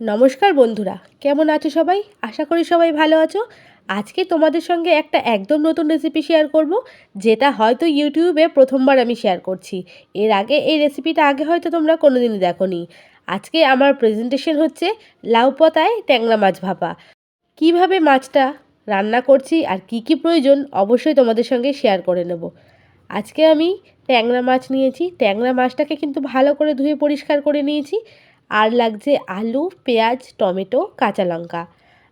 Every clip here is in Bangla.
নমস্কার বন্ধুরা, কেমন আছো সবাই? আশা করি সবাই ভালো আছো। আজকে তোমাদের সঙ্গে একটা একদম নতুন রেসিপি শেয়ার করব, যেটা হয়তো ইউটিউবে প্রথমবার আমি শেয়ার করছি। এর আগে এই রেসিপিটা আগে হয়তো তোমরা কোনো দিনই দেখোনি। আজকে আমার প্রেজেন্টেশন হচ্ছে লাউ পাতায় ট্যাংরা মাছ ভাপা। কীভাবে মাছটা রান্না করছি আর কি কি প্রয়োজন অবশ্যই তোমাদের সঙ্গে শেয়ার করে নেব। আজকে আমি ট্যাংরা মাছ নিয়েছি। ট্যাংরা মাছটাকে কিন্তু ভালো করে ধুয়ে পরিষ্কার করে নিয়েছি। আর লাগছে আলু, পেঁয়াজ, টমেটো, কাঁচা লঙ্কা।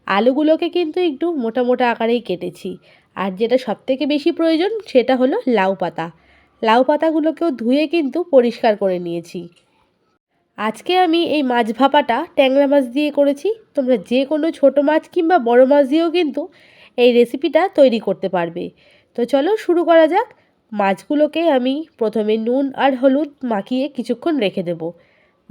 আলুগুলোকে কিন্তু একটু মোটা মোটা আকারেই কেটেছি। আর যেটা সবথেকে বেশি প্রয়োজন সেটা হলো লাউ পাতা। লাউ পাতাগুলোকেও ধুয়ে কিন্তু পরিষ্কার করে নিয়েছি। আজকে আমি এই মাছ ভাপাটা ট্যাংরা মাছ দিয়ে করেছি। তোমরা যে কোনো ছোটো মাছ কিংবা বড় মাছ দিয়েও কিন্তু এই রেসিপিটা তৈরি করতে পারবে। তো চলো শুরু করা যাক। মাছগুলোকে আমি প্রথমে নুন আর হলুদ মাখিয়ে কিছুক্ষণ রেখে দেবো।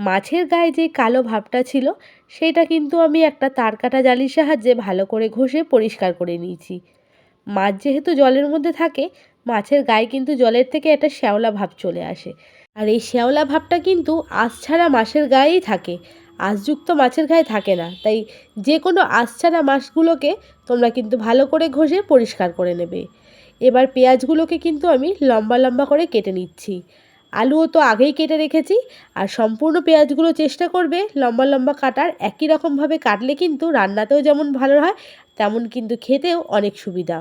মাছের গায়ে যে কালো ভাবটা ছিল, সেটা কিন্তু আমি একটা তার কাটা জালির সাহায্যে ভালো করে ঘষে পরিষ্কার করে নিয়েছি। মাছ যেহেতু জলের মধ্যে থাকে, মাছের গায়ে কিন্তু জলের থেকে একটা শ্যাওলা ভাব চলে আসে। আর এই শ্যাওলা ভাবটা কিন্তু আঁশ ছাড়া মাছের গায়েই থাকে। আঁশযুক্ত মাছের গায়ে থাকে না। তাই যে কোনো আঁশ ছাড়া মাছগুলোকে তোমরা কিন্তু ভালো করে ঘষে পরিষ্কার করে নেবে। এবার পেঁয়াজগুলোকে কিন্তু আমি লম্বা লম্বা করে কেটে নিচ্ছি। আলুও তো আগেই কেটে রেখেছি। আর সম্পূর্ণ পেঁয়াজগুলো চেষ্টা করবে লম্বা লম্বা কাটার। একই রকমভাবে কাটলে কিন্তু রান্নাতেও যেমন ভালো হয়, তেমন কিন্তু খেতেও অনেক সুবিধা।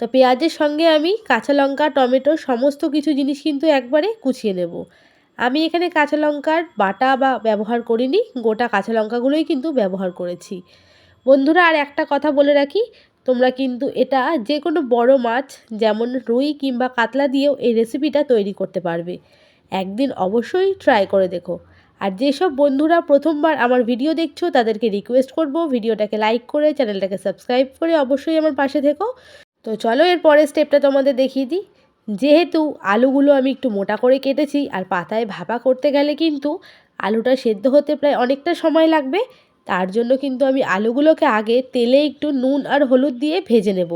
তো পেঁয়াজের সঙ্গে আমি কাঁচা লঙ্কা, টমেটো সমস্ত কিছু জিনিস কিন্তু একবারে কুচিয়ে নেব। আমি এখানে কাঁচা লঙ্কার বাটা বা ব্যবহার করিনি, গোটা কাঁচা লঙ্কাগুলোই কিন্তু ব্যবহার করেছি। বন্ধুরা, আর একটা কথা বলে রাখি তোমরা কিন্তু এটা যে কোনো বড় মাছ, যেমন রুই কিংবা কাতলা দিয়েও এই রেসিপিটা তৈরি করতে পারবে। একদিন অবশ্যই ট্রাই করে দেখো। আর যেসব বন্ধুরা প্রথমবার আমার ভিডিও দেখছ, তাদেরকে রিকোয়েস্ট করব ভিডিওটাকে লাইক করে চ্যানেলটাকে সাবস্ক্রাইব করে অবশ্যই আমার পাশে থেকো। তো চলো এর পরের স্টেপটা তোমাদের দেখিয়ে দিই। যেহেতু আলুগুলো আমি একটু মোটা করে কেটেছি, আর পাতায় ভাপা করতে গেলে কিন্তু আলুটা সেদ্ধ হতে প্রায় অনেকটা সময় লাগবে তার জন্য কিন্তু আমি আলুগুলোকে আগে তেলে একটু নুন আর হলুদ দিয়ে ভেজে নেব।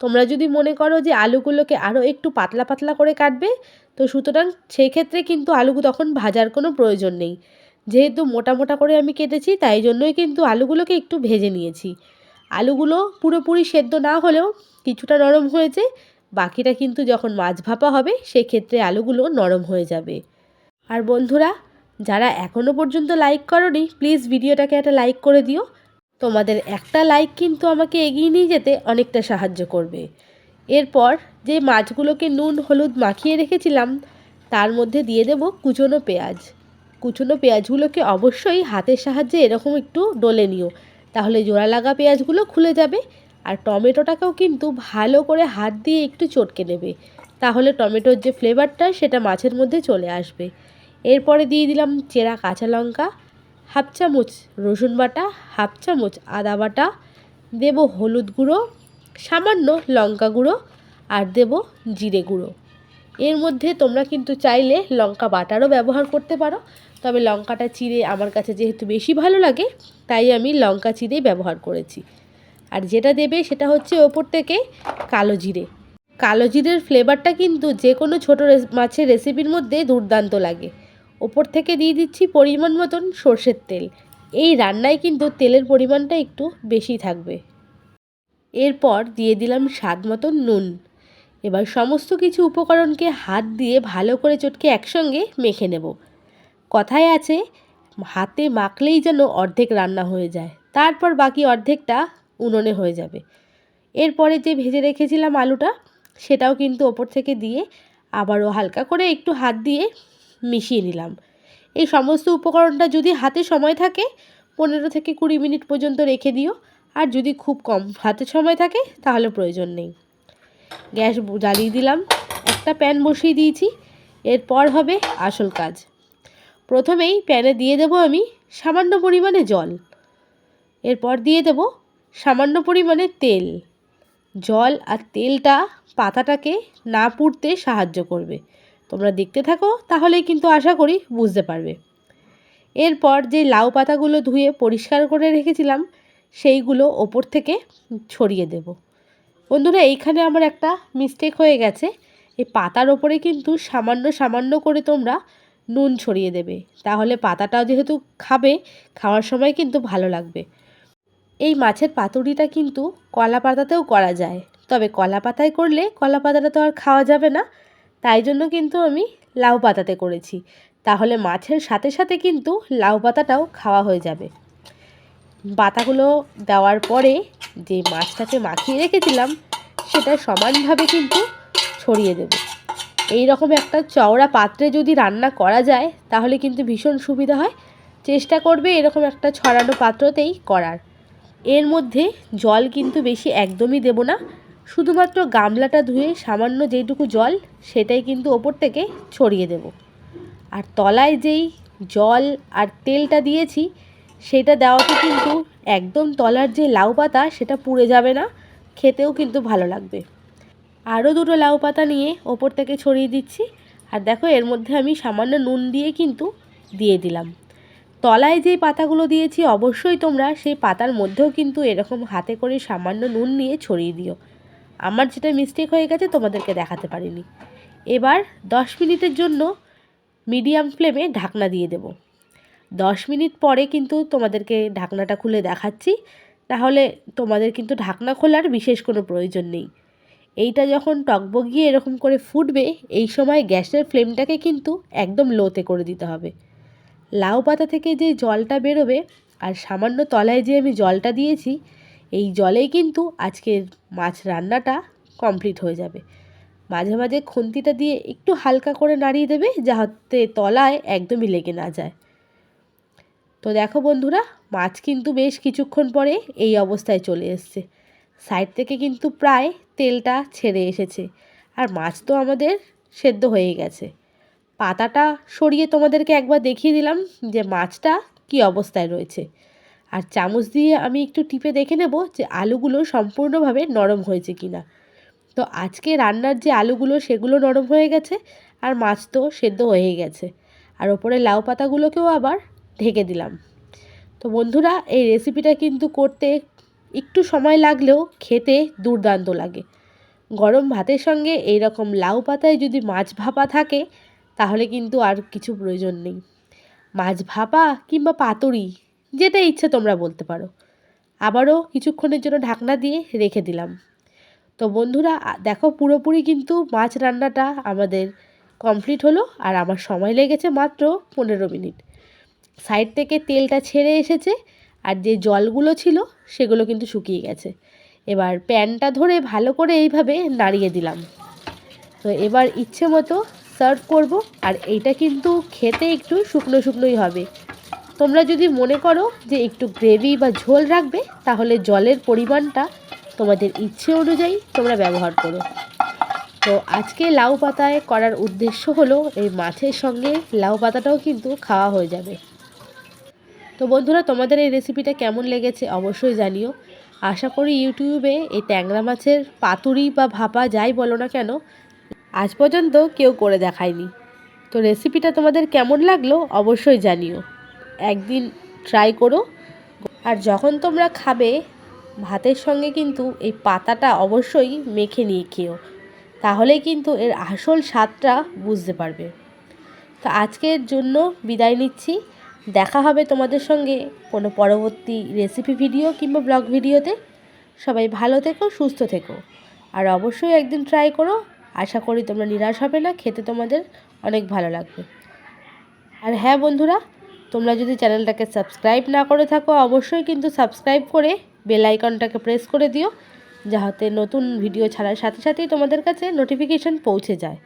তোমরা যদি মনে করো যে আলুগুলোকে আরও একটু পাতলা পাতলা করে কাটবে, তো সুতরাং সেই ক্ষেত্রে কিন্তু আলু তখন ভাজার কোনো প্রয়োজন নেই। যেহেতু মোটা মোটা করে আমি কেটেছি, তাই জন্যই কিন্তু আলুগুলোকে একটু ভেজে নিয়েছি। আলুগুলো পুরোপুরি সেদ্ধ না হলেও কিছুটা নরম হয়েছে, বাকিটা কিন্তু যখন মাছ ভাপা হবে, সেক্ষেত্রে আলুগুলো নরম হয়ে যাবে। আর বন্ধুরা যারা এখনও পর্যন্ত লাইক করনি প্লিজ ভিডিওটাকে একটা লাইক করে দিও। তোমাদের একটা লাইক কিন্তু আমাকে এগিয়ে নিয়ে যেতে অনেকটা সাহায্য করবে। এরপর যে মাছগুলোকে নুন, হলুদ মাখিয়ে রেখেছিলাম, তার মধ্যে দিয়ে দেব কুচনো পেঁয়াজ। কুচনো পেঁয়াজগুলোকে অবশ্যই হাতের সাহায্যে এরকম একটু ডলে নিও। তাহলে জোড়া লাগা পেঁয়াজগুলো খুলে যাবে, আর টমেটোটাকেও কিন্তু ভালো করে হাত দিয়ে একটু চটকে নেবে। তাহলে টমেটোর যে ফ্লেভারটা সেটা মাছের মধ্যে চলে আসবে। এরপরে দিয়ে দিলাম চেরা কাঁচা লঙ্কা, হাফ চামচ রসুন বাটা, হাফ চামচ আদা বাটা, দেব হলুদ গুঁড়ো, সামান্য লঙ্কা গুঁড়ো আর দেব জিরে গুঁড়ো। এর মধ্যে তোমরা কিন্তু চাইলে লঙ্কা বাটারও ব্যবহার করতে পারো, তবে লঙ্কাটা চিড়ে আমার কাছে যেহেতু বেশি ভালো লাগে, তাই আমি লঙ্কা চিড়েই ব্যবহার করেছি। আর যেটা দেবে সেটা হচ্ছে ওপর থেকে কালো জিরে। কালো জিরের ফ্লেভারটা কিন্তু যে কোনো ছোটো মাছের রেসিপির মধ্যে দুর্দান্ত লাগে। ওপর থেকে দিয়ে দিচ্ছি পরিমাণ মতন সর্ষের তেল। এই রান্নায় কিন্তু তেলের পরিমাণটা একটু বেশি থাকবে। এরপর দিয়ে দিলাম স্বাদ মতন নুন। এবার সমস্ত কিছু উপকরণকে হাত দিয়ে ভালো করে চটকে একসঙ্গে মেখে নেব। কথায় আছে, হাতে মাখলেই যেন অর্ধেক রান্না হয়ে যায়, তারপর বাকি অর্ধেকটা উনুনে হয়ে যাবে। এরপরে যে ভেজে রেখেছিলাম আলুটা, সেটাও কিন্তু ওপর থেকে দিয়ে আবারও হালকা করে একটু হাত দিয়ে মিশিয়ে নিলাম। এই সমস্ত উপকরণটা যদি হাতে সময় থাকে, পনেরো থেকে কুড়ি মিনিট পর্যন্ত রেখে দিও। আর যদি খুব কম হাতে সময় থাকে, তাহলে প্রয়োজন নেই। গ্যাস জ্বালিয়ে দিলাম। একটা প্যান বসিয়ে দিয়েছি। এরপর হবে আসল কাজ। প্রথমেই প্যানে দিয়ে দেব আমি সামান্য পরিমাণে জল। এরপর দিয়ে দেব সামান্য পরিমাণে তেল। জল আর তেলটা পাতাটাকে না পুড়তে সাহায্য করবে। তোমরা দেখতে থাকো, তাহলেই কিন্তু আশা করি বুঝতে পারবে। এরপর যে লাউ পাতাগুলো ধুয়ে পরিষ্কার করে রেখেছিলাম, সেইগুলো ওপর থেকে ছড়িয়ে দেব। বন্ধুরা, এইখানে আমার একটা মিস্টেক হয়ে গেছে। এই পাতার ওপরে কিন্তু সামান্য সামান্য করে তোমরা নুন ছড়িয়ে দেবে। তাহলে পাতাটাও যেহেতু খাবে, খাওয়ার সময় কিন্তু ভালো লাগবে। এই মাছের পাতুরিটা কিন্তু কলা পাতাতেও করা যায়। তবে কলা পাতায় করলে কলা পাতাটা তো আর খাওয়া যাবে না। তাই জন্য কিন্তু আমি লাউ পাতাতে করেছি। তাহলে মাছের সাথে সাথে কিন্তু লাউ পাতাটাও খাওয়া হয়ে যাবে। পাতাগুলো দেওয়ার পরে যে মাছটাকে মাখিয়ে রেখেছিলাম, সেটা সমানভাবে কিন্তু ছড়িয়ে দেব। এই রকম একটা চওড়া পাত্রে যদি রান্না করা যায়, তাহলে কিন্তু ভীষণ সুবিধা হয়। চেষ্টা করবে এরকম একটা ছড়ানো পাত্রতেই করার। এর মধ্যে জল কিন্তু বেশি একদমই দেব না। শুধুমাত্র গামলাটা ধুয়ে সামান্য যেইটুকু জল, সেটাই কিন্তু ওপর থেকে ছড়িয়ে দেব। আর তলায় যেই জল আর তেলটা দিয়েছি, সেটা দেওয়াতে কিন্তু একদম তলার যে লাউ পাতা, সেটা পুড়ে যাবে না। খেতেও কিন্তু ভালো লাগবে। আরও দুটো লাউ পাতা নিয়ে ওপর থেকে ছড়িয়ে দিচ্ছি। আর দেখো, এর মধ্যে আমি সামান্য নুন দিয়ে কিন্তু দিয়ে দিলাম। তলায় যেই পাতাগুলো দিয়েছি, অবশ্যই তোমরা সেই পাতার মধ্যেও কিন্তু এরকম হাতে করে সামান্য নুন নিয়ে ছড়িয়ে দিও। আমার যেটা মিস্টেক হয়ে গেছে তোমাদেরকে দেখাতে পারিনি। এবার দশ মিনিটের জন্য মিডিয়াম ফ্লেমে ঢাকনা দিয়ে দেব। দশ মিনিট পরে কিন্তু তোমাদেরকে ঢাকনাটা খুলে দেখাচ্ছি। তাহলে তোমাদের কিন্তু ঢাকনা খোলার বিশেষ কোনো প্রয়োজন নেই। এইটা যখন টকবগিয়ে এরকম করে ফুটবে, এই সময় গ্যাসের ফ্লেমটাকে কিন্তু একদম লোতে করে দিতে হবে। লাউ পাতা থেকে যে জলটা বেরোবে, আর সামান্য তলায় যে আমি জলটা দিয়েছি এই জলেই কিন্তু আজকের মাছ রান্নাটা কমপ্লিট হয়ে যাবে। মাঝে মাঝে খুন্তিটা দিয়ে একটু হালকা করে নাড়িয়ে দেবে যাতে তলায় একদমই লেগে না যায়। তো দেখো বন্ধুরা, মাছ কিন্তু বেশ কিছুক্ষণ পরে এই অবস্থায় চলে এসছে। সাইড থেকে কিন্তু প্রায় তেলটা ছেড়ে এসেছে। আর মাছ তো আমাদের সেদ্ধ হয়ে গেছে। পাতাটা সরিয়ে তোমাদেরকে একবার দেখিয়ে দিলাম যে মাছটা কি অবস্থায় রয়েছে। আর চামচ দিয়ে আমি একটু টিপে দেখে নেব যে আলুগুলো সম্পূর্ণভাবে নরম হয়েছে কি না তো আজকে রান্নার যে আলুগুলো, সেগুলো নরম হয়ে গেছে আর মাছ তো সেদ্ধ হয়ে গেছে। আর ওপরে লাউ পাতাগুলোকেও আবার ঢেকে দিলাম। তো বন্ধুরা, এই রেসিপিটা কিন্তু করতে একটু সময় লাগলেও খেতে দুর্দান্ত লাগে। গরম ভাতের সঙ্গে এই রকম লাউ পাতায় যদি মাছ ভাপা থাকে, তাহলে কিন্তু আর কিছু প্রয়োজন নেই। মাছ ভাপা কিংবা পাতুরি যেটা ইচ্ছে তোমরা বলতে পারো। আবারও কিছুক্ষণের জন্য ঢাকনা দিয়ে রেখে দিলাম। তো বন্ধুরা দেখো পুরোপুরি কিন্তু মাছ রান্নাটা আমাদের কমপ্লিট হলো আর আমার সময় লেগেছে মাত্র পনেরো মিনিট। সাইড থেকে তেলটা ছেড়ে এসেছে আর যে জলগুলো ছিল সেগুলো কিন্তু শুকিয়ে গেছে। এবার প্যানটা ধরে ভালো করে এইভাবে নাড়িয়ে দিলাম। তো এবার ইচ্ছে মতো সার্ভ করব আর এইটা কিন্তু খেতে একটু শুকনো শুকনোই হবে। তোমরা যদি মনে করো যে একটু গ্রেভি বা ঝোল রাখবে, তাহলে জলের পরিমাণটা তোমাদের ইচ্ছে অনুযায়ী তোমরা ব্যবহার করো। তো আজকে লাউ পাতায় করার উদ্দেশ্য হলো, এই মাছের সঙ্গে লাউ পাতাটাও কিন্তু খাওয়া হয়ে যাবে। তো বন্ধুরা, তোমাদের এই রেসিপিটা কেমন লেগেছে অবশ্যই জানিও। আশা করি ইউটিউবে এই ট্যাংরা মাছের পাতুরি বা ভাপা যাই বলো না কেন, আজ পর্যন্ত কেউ করে দেখায়নি। তো রেসিপিটা তোমাদের কেমন লাগল অবশ্যই জানিও। একদিন ট্রাই করো। আর যখন তোমরা খাবে, ভাতের সঙ্গে কিন্তু এই পাতাটা অবশ্যই মেখে নিয়ে খেও। তাহলে কিন্তু এর আসল স্বাদটা বুঝতে পারবে। তো আজকের জন্য বিদায় নিচ্ছি। দেখা হবে তোমাদের সঙ্গে কোনো পরবর্তী রেসিপি ভিডিও কিংবা ব্লগ ভিডিওতে সবাই ভালো থেকো, সুস্থ থেকো। আর অবশ্যই একদিন ট্রাই করো। আশা করি তোমরা নিরাশ হবে না, খেতে তোমাদের অনেক ভালো লাগবে। আর হ্যাঁ বন্ধুরা তোমরা যদি চ্যানেলটাকে সাবস্ক্রাইব না করে থাকো, অবশ্যই কিন্তু সাবস্ক্রাইব করে বেল আইকনটাকে প্রেস করে দিও, যাহাতে নতুন ভিডিও ছাড়ার সাথে সাথেই তোমাদের কাছে নোটিফিকেশান পৌঁছে যায়।